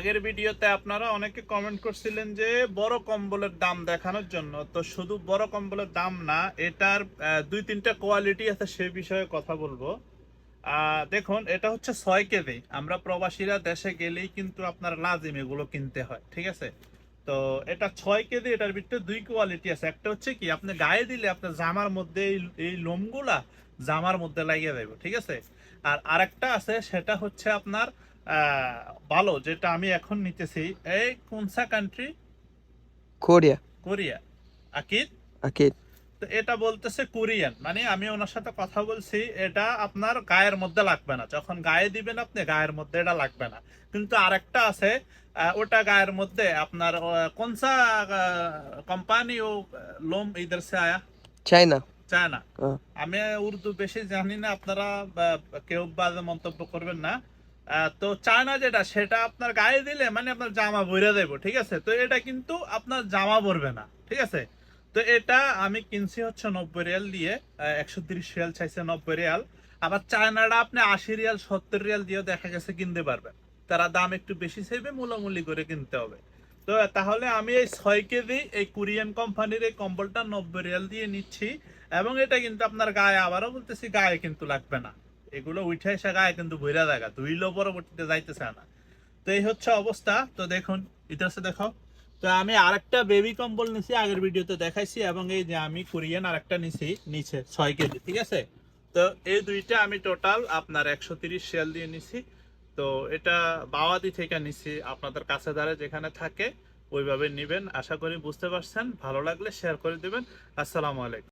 আগের ভিডিওতে আপনারা অনেকে কমেন্ট করছিলেন যে বড় কম্বলের দাম দেখানোর জন্য। তো শুধু বড় কম্বলের দাম না, এটার দুই তিনটা কোয়ালিটি আছে সে বিষয়ে কথা বলব। দেখুন, এটা হচ্ছে ছয় কেজি। আমরা প্রবাসীরা দেশে গেলেই কিন্তু আপনার লাজিম এগুলো কিনতে হয়, ঠিক আছে? তো এটা ছয় কেজি, এটার ভিতরে দুই কোয়ালিটি আছে। একটা হচ্ছে কি, আপনি গায়ে দিলে আপনার জামার মধ্যে এই- লোমগুলা জামার মধ্যে লাগিয়ে দেবে, ঠিক আছে? আর আরেকটা আছে, সেটা হচ্ছে আপনার ভালো যেটা আমি এখন নিতেছি এই কোনসা country Korea. Korea. Akid Akid তো এটা বলতেছে কোরিয়ান মানে আমি ওনার সাথে কথা বলছি এটা আপনার গায়ের মধ্যে লাগবে না। যখন গায়ে দিবেন আপনি গায়ের মধ্যে এটা লাগবে না। কিন্তু আরেকটা আছে ওটা গায়ের মধ্যে আপনার কোনসা কোম্পানি ও লোম ইধার সে আয়া চাইনা চায় না হ্যাঁ। আমি উর্দু বেশি জানি না আপনারা কেউ বাজে মন্তব্য করবেন না। তো চায়না যেটা, সেটা আপনার গায়ে দিলে মানে আপনার জামা বইরে দেবো, ঠিক আছে? তো এটা কিন্তু আপনার জামা পরবে না, ঠিক আছে? তো এটা আমি কিনছি হচ্ছে নব্বই রিয়াল দিয়ে একশো তিরিশ রিয়াল চাইছে নব্বই রিয়াল। আবার চায়নাটা আপনি আশি রিয়াল, সত্তর রিয়াল দিয়েও দেখা গেছে কিনতে পারবেন তারা দাম একটু বেশি চাইবে, মূলামূলি করে কিনতে হবে। তো তাহলে আমি এই ছয় কেজি এই কোরিয়ান কোম্পানির এই কম্বলটা নব্বই রিয়াল দিয়ে নিচ্ছি। এবং এটা কিন্তু আপনার গায়ে, আবারও বলতেছি, গায়ে কিন্তু লাগবে না। এগুলো উঠে এসে গায়ে কিন্তু ভৈরা জায়গা, ধুইলো পরবর্তীতে যাইতেছে না। তো এই হচ্ছে অবস্থা। তো দেখুন ইতিহাসে দেখো। তো আমি আরেকটা বেবি কম্বল নিছি, আগের ভিডিওতে দেখাইছি, এবং এই যে আমি কোরিয়ান আরেকটা নিছি, নিচে ছয় কেজি, ঠিক আছে? তো এই দুইটা আমি টোটাল আপনার একশো তিরিশ শেল দিয়ে নিছি। তো এটা বাওয়াদি থেকে নিছি, আপনাদের কাছে দ্বারা যেখানে থাকে, ওইভাবে নিবেন। আশা করি বুঝতে পারছেন। ভালো লাগলে শেয়ার করে দিবেন। আসসালামু আলাইকুম।